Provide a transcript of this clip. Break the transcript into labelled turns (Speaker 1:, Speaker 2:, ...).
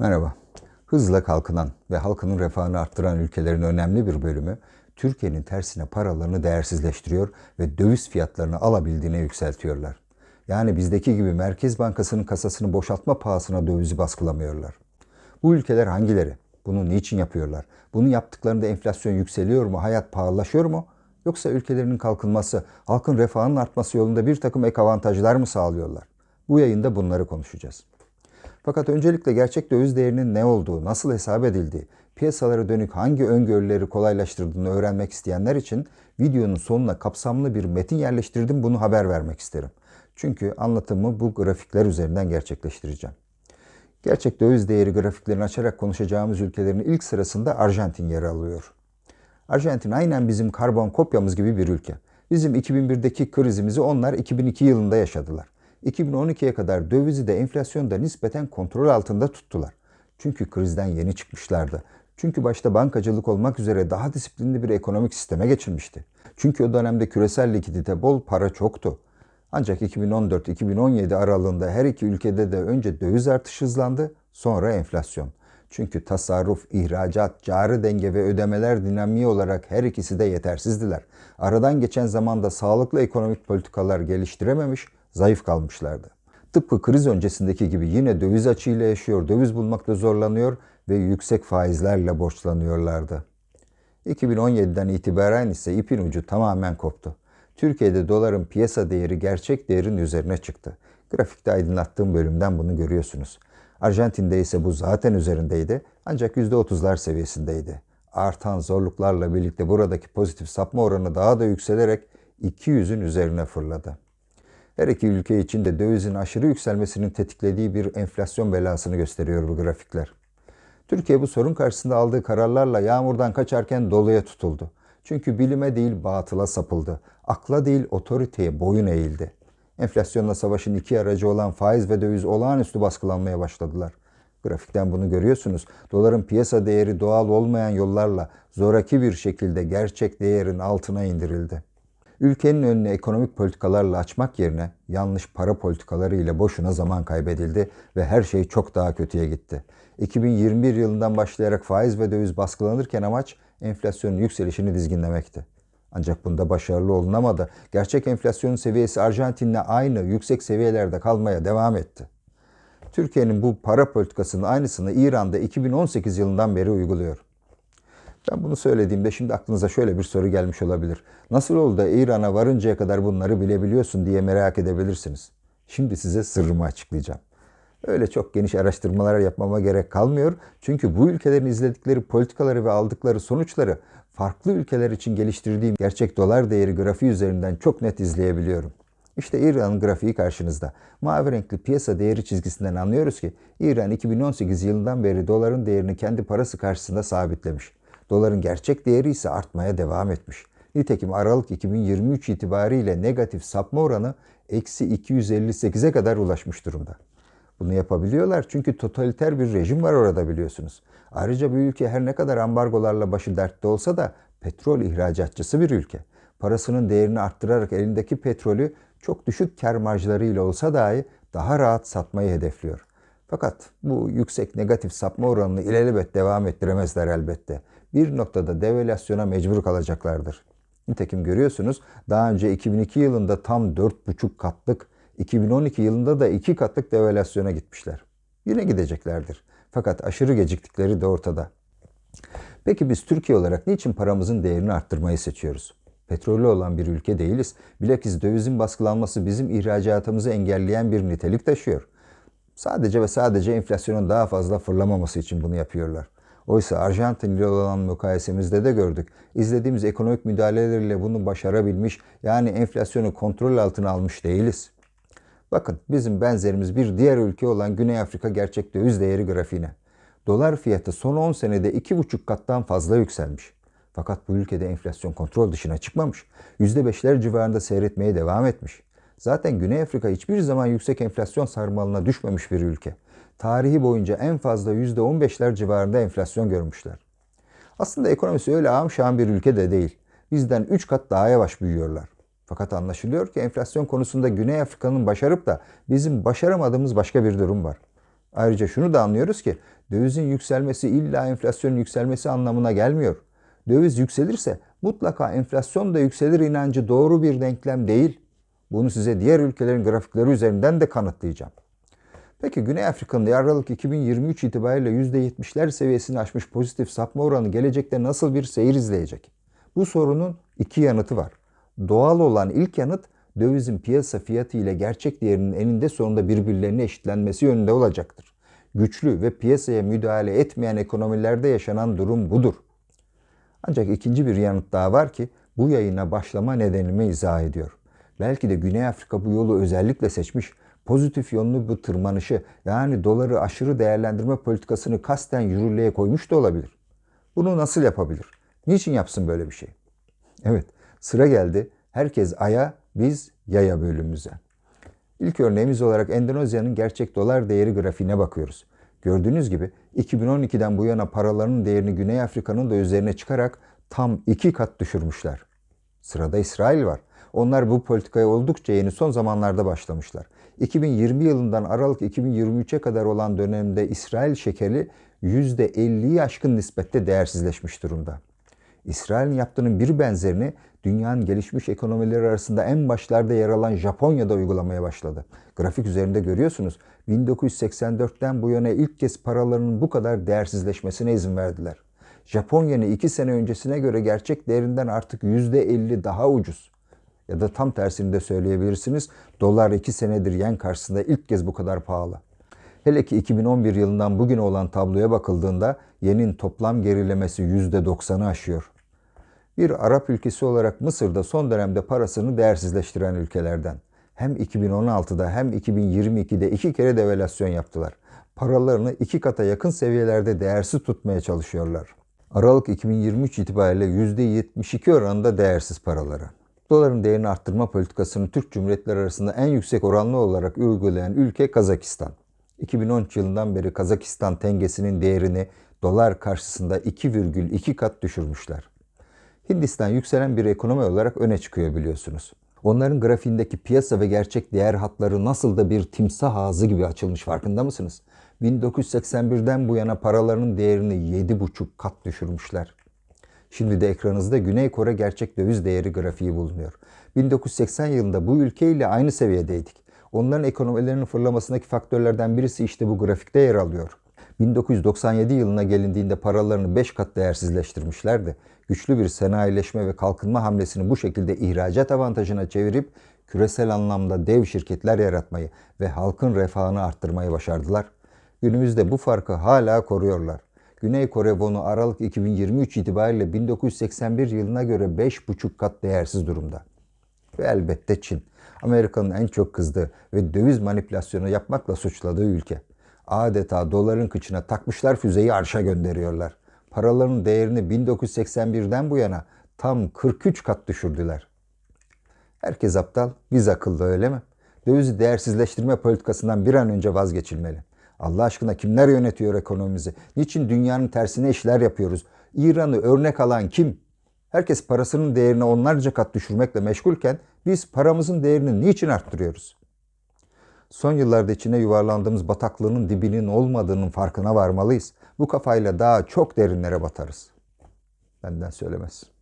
Speaker 1: Merhaba. Hızla kalkınan ve halkının refahını arttıran ülkelerin önemli bir bölümü Türkiye'nin tersine paralarını değersizleştiriyor ve döviz fiyatlarını alabildiğine yükseltiyorlar. Yani bizdeki gibi Merkez Bankası'nın kasasını boşaltma pahasına dövizi baskılamıyorlar. Bu ülkeler hangileri? Bunu niçin yapıyorlar? Bunu yaptıklarında enflasyon yükseliyor mu, hayat pahalılaşıyor mu? Yoksa ülkelerinin kalkınması, halkın refahının artması yolunda bir takım ek avantajlar mı sağlıyorlar? Bu yayında bunları konuşacağız. Fakat öncelikle gerçek döviz değerinin ne olduğu, nasıl hesap edildiği, piyasalara dönük hangi öngörüleri kolaylaştırdığını öğrenmek isteyenler için videonun sonuna kapsamlı bir metin yerleştirdim bunu haber vermek isterim. Çünkü anlatımı bu grafikler üzerinden gerçekleştireceğim. Gerçek döviz değeri grafiklerini açarak konuşacağımız ülkelerin ilk sırasında Arjantin yer alıyor. Arjantin aynen bizim karbon kopyamız gibi bir ülke. Bizim 2001'deki krizimizi onlar 2002 yılında yaşadılar. 2012'ye kadar dövizi de enflasyonu da nispeten kontrol altında tuttular. Çünkü krizden yeni çıkmışlardı. Çünkü başta bankacılık olmak üzere daha disiplinli bir ekonomik sisteme geçilmişti. Çünkü o dönemde küresel likidite bol para çoktu. Ancak 2014-2017 aralığında her iki ülkede de önce döviz artışı hızlandı, sonra enflasyon. Çünkü tasarruf, ihracat, cari denge ve ödemeler dinamiği olarak her ikisi de yetersizdiler. Aradan geçen zamanda sağlıklı ekonomik politikalar geliştirememiş, zayıf kalmışlardı. Tıpkı kriz öncesindeki gibi yine döviz açığıyla yaşıyor, döviz bulmakta zorlanıyor ve yüksek faizlerle borçlanıyorlardı. 2017'den itibaren ise ipin ucu tamamen koptu. Türkiye'de doların piyasa değeri gerçek değerin üzerine çıktı. Grafikte aydınlattığım bölümden bunu görüyorsunuz. Arjantin'de ise bu zaten üzerindeydi ancak %30'lar seviyesindeydi. Artan zorluklarla birlikte buradaki pozitif sapma oranı daha da yükselerek 200'ün üzerine fırladı. Her iki ülke için de dövizin aşırı yükselmesinin tetiklediği bir enflasyon belasını gösteriyor bu grafikler. Türkiye bu sorun karşısında aldığı kararlarla yağmurdan kaçarken doluya tutuldu. Çünkü bilime değil batıla sapıldı. Akla değil otoriteye boyun eğildi. Enflasyonla savaşın iki aracı olan faiz ve döviz olağanüstü baskılanmaya başladılar. Grafikten bunu görüyorsunuz. Doların piyasa değeri doğal olmayan yollarla zoraki bir şekilde gerçek değerin altına indirildi. Ülkenin önüne ekonomik politikalarla açmak yerine yanlış para politikaları ile boşuna zaman kaybedildi ve her şey çok daha kötüye gitti. 2021 yılından başlayarak faiz ve döviz baskılanırken amaç enflasyonun yükselişini dizginlemekti. Ancak bunda başarılı olunamadı. Gerçek enflasyonun seviyesi Arjantin'le aynı yüksek seviyelerde kalmaya devam etti. Türkiye'nin bu para politikasının aynısını İran'da 2018 yılından beri uyguluyor. Ben bunu söylediğimde şimdi aklınıza şöyle bir soru gelmiş olabilir. Nasıl oldu da İran'a varıncaya kadar bunları bilebiliyorsun diye merak edebilirsiniz. Şimdi size sırrımı açıklayacağım. Öyle çok geniş araştırmalar yapmama gerek kalmıyor. Çünkü bu ülkelerin izledikleri politikaları ve aldıkları sonuçları farklı ülkeler için geliştirdiğim gerçek dolar değeri grafiği üzerinden çok net izleyebiliyorum. İşte İran grafiği karşınızda. Mavi renkli piyasa değeri çizgisinden anlıyoruz ki İran 2018 yılından beri doların değerini kendi parası karşısında sabitlemiş. Doların gerçek değeri ise artmaya devam etmiş. Nitekim Aralık 2023 itibariyle negatif sapma oranı eksi 258'e kadar ulaşmış durumda. Bunu yapabiliyorlar çünkü totaliter bir rejim var orada biliyorsunuz. Ayrıca bu ülke her ne kadar ambargolarla başı dertte olsa da petrol ihracatçısı bir ülke. Parasının değerini arttırarak elindeki petrolü çok düşük kar marjlarıyla olsa dahi daha rahat satmayı hedefliyor. Fakat bu yüksek negatif sapma oranını ilelebet devam ettiremezler elbette. Bir noktada devalüasyona mecbur kalacaklardır. Nitekim görüyorsunuz daha önce 2002 yılında tam 4,5 katlık 2012 yılında da iki katlık devalüasyona gitmişler. Yine gideceklerdir. Fakat aşırı geciktikleri de ortada. Peki biz Türkiye olarak niçin paramızın değerini arttırmayı seçiyoruz? Petrolü olan bir ülke değiliz. Bilakis dövizin baskılanması bizim ihracatımızı engelleyen bir nitelik taşıyor. Sadece ve sadece enflasyonun daha fazla fırlamaması için bunu yapıyorlar. Oysa Arjantin ile olan mukayesemizde de gördük. İzlediğimiz ekonomik müdahalelerle bunu başarabilmiş yani enflasyonu kontrol altına almış değiliz. Bakın bizim benzerimiz bir diğer ülke olan Güney Afrika gerçek döviz değeri grafiğine. Dolar fiyatı son 10 senede 2,5 kattan fazla yükselmiş. Fakat bu ülkede enflasyon kontrol dışına çıkmamış. %5'ler civarında seyretmeye devam etmiş. Zaten Güney Afrika hiçbir zaman yüksek enflasyon sarmalına düşmemiş bir ülke. Tarihi boyunca en fazla %15'ler civarında enflasyon görmüşler. Aslında ekonomisi öyle ağam bir ülke de değil. Bizden 3 kat daha yavaş büyüyorlar. Fakat anlaşılıyor ki enflasyon konusunda Güney Afrika'nın başarıp da bizim başaramadığımız başka bir durum var. Ayrıca şunu da anlıyoruz ki dövizin yükselmesi illa enflasyonun yükselmesi anlamına gelmiyor. Döviz yükselirse mutlaka enflasyon da yükselir inancı doğru bir denklem değil. Bunu size diğer ülkelerin grafikleri üzerinden de kanıtlayacağım. Peki Güney Afrika'nın Aralık 2023 itibariyle %70'ler seviyesini aşmış pozitif sapma oranı gelecekte nasıl bir seyir izleyecek? Bu sorunun iki yanıtı var. Doğal olan ilk yanıt dövizin piyasa fiyatı ile gerçek değerinin eninde sonunda birbirlerine eşitlenmesi yönünde olacaktır. Güçlü ve piyasaya müdahale etmeyen ekonomilerde yaşanan durum budur. Ancak ikinci bir yanıt daha var ki bu yayına başlama nedenimi izah ediyor. Belki de Güney Afrika bu yolu özellikle seçmiş, pozitif yönlü bu tırmanışı yani doları aşırı değerlendirme politikasını kasten yürürlüğe koymuş da olabilir. Bunu nasıl yapabilir? Niçin yapsın böyle bir şey? Evet, sıra geldi. Herkes aya, biz yaya bölümümüze. İlk örneğimiz olarak Endonezya'nın gerçek dolar değeri grafiğine bakıyoruz. Gördüğünüz gibi 2012'den bu yana paralarının değerini Güney Afrika'nın da üzerine çıkarak tam iki kat düşürmüşler. Sırada İsrail var. Onlar bu politikaya oldukça yeni son zamanlarda başlamışlar. 2020 yılından Aralık 2023'e kadar olan dönemde İsrail şekeri %50'yi aşkın nispette değersizleşmiş durumda. İsrail'in yaptığının bir benzerini dünyanın gelişmiş ekonomileri arasında en başlarda yer alan Japonya'da uygulamaya başladı. Grafik üzerinde görüyorsunuz 1984'ten bu yana ilk kez paralarının bu kadar değersizleşmesine izin verdiler. Japonya'nın iki sene öncesine göre gerçek değerinden artık %50 daha ucuz. Ya da tam tersini de söyleyebilirsiniz. Dolar iki senedir yen karşısında ilk kez bu kadar pahalı. Hele ki 2011 yılından bugüne olan tabloya bakıldığında yenin toplam gerilemesi %90'ı aşıyor. Bir Arap ülkesi olarak Mısır da son dönemde parasını değersizleştiren ülkelerden. Hem 2016'da hem 2022'de iki kere devalüasyon yaptılar. Paralarını iki kata yakın seviyelerde değersiz tutmaya çalışıyorlar. Aralık 2023 itibariyle %72 oranında değersiz paraları. Doların değerini arttırma politikasını Türk Cumhuriyetleri arasında en yüksek oranlı olarak uygulayan ülke Kazakistan. 2013 yılından beri Kazakistan tengesinin değerini dolar karşısında 2,2 kat düşürmüşler. Hindistan yükselen bir ekonomi olarak öne çıkıyor biliyorsunuz. Onların grafiğindeki piyasa ve gerçek değer hatları nasıl da bir timsah ağzı gibi açılmış farkında mısınız? 1981'den bu yana paralarının değerini 7,5 kat düşürmüşler. Şimdi de ekranınızda Güney Kore gerçek döviz değeri grafiği bulunuyor. 1980 yılında bu ülkeyle aynı seviyedeydik. Onların ekonomilerinin fırlamasındaki faktörlerden birisi işte bu grafikte yer alıyor. 1997 yılına gelindiğinde paralarını 5 kat değersizleştirmişlerdi. Güçlü bir sanayileşme ve kalkınma hamlesini bu şekilde ihracat avantajına çevirip küresel anlamda dev şirketler yaratmayı ve halkın refahını arttırmayı başardılar. Günümüzde bu farkı hala koruyorlar. Güney Kore wonu Aralık 2023 itibariyle 1981 yılına göre 5,5 kat değersiz durumda. Ve elbette Çin. Amerika'nın en çok kızdığı ve döviz manipülasyonu yapmakla suçladığı ülke. Adeta doların kıçına takmışlar füzeyi arşa gönderiyorlar. Paraların değerini 1981'den bu yana tam 43 kat düşürdüler. Herkes aptal, biz akıllı öyle mi? Dövizi değersizleştirme politikasından bir an önce vazgeçilmeli. Allah aşkına kimler yönetiyor ekonomimizi? Niçin dünyanın tersine işler yapıyoruz? İran'ı örnek alan kim? Herkes parasının değerini onlarca kat düşürmekle meşgulken biz paramızın değerini niçin arttırıyoruz? Son yıllarda içine yuvarlandığımız bataklığının dibinin olmadığının farkına varmalıyız. Bu kafayla daha çok derinlere batarız. Benden söylemez.